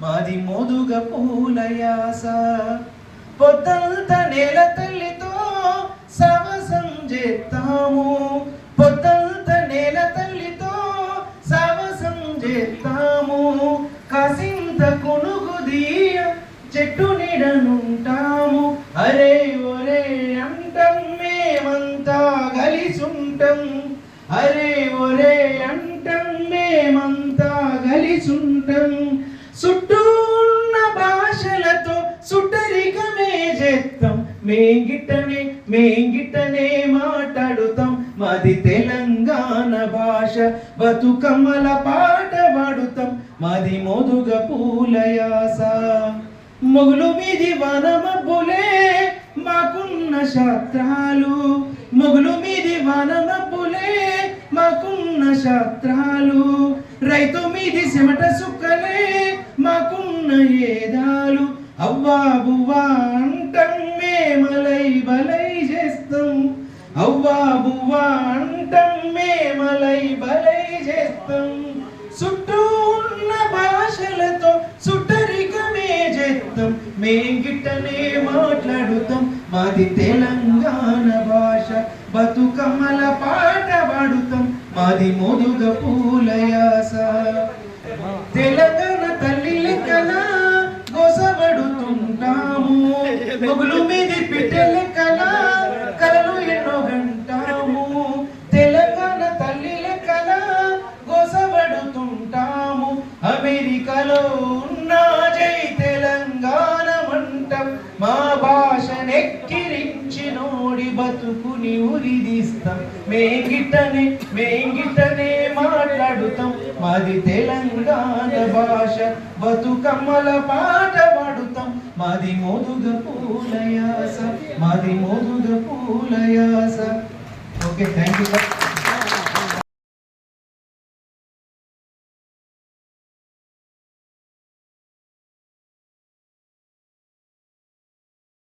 మాది మోదుగ పూలయాస. పొద్దంత నేల తల్లితో సవసం చేస్తాము. పొద్దంత నేల తల్లితో సవసం చేస్తాము. కాసింత కొనుగు దీయ చెట్టు నీడనుంటాము. అరే ఒరే అంటం మేమంతా కలిసుంటం. అరే ఒరే అంటం మేమంతా మేం చేస్తాం మేంగిట్టనే మేంగిట్టనే మాట్లాడుతాం. మాది తెలంగాణ భాష బతుకమ్మల పాట పాడుతాం. మాది మోదుగ పూలయాస. మొగులు మీది వనమబ్బులే మాకున్న శాస్త్రాలు. మొగులు మీది వనమబ్బులే మాకున్న శాస్త్రాలు. రైతు మీది సిమట సుక్కలే మాకున్న ఏదాలు. అవ్వాబు అవ్వా బువ్వా అంటం మేమలై బలై చేస్తాం చుట్టూ ఉన్న భాషలతో సుట్టరికమే చేస్తాం మేంగిట్టనే మాట్లాడుతాం. మాది తెలంగాణ భాష. బతుకమ్మల పాట పాడుతాం. మాది మోదుగ పూలయాస. తెలంగాణ నోడి బతుకుని ఉరిదీస్తాం మేంగిటనే మేంగిటనే మాట్లాడుతాం. మాది తెలంగాణ భాష. బతుకమ్మల పాట పాడుతాం. మాది మోదుగ పూలయాస. మాది మోదుగ పూలయాస. Okay thank you sir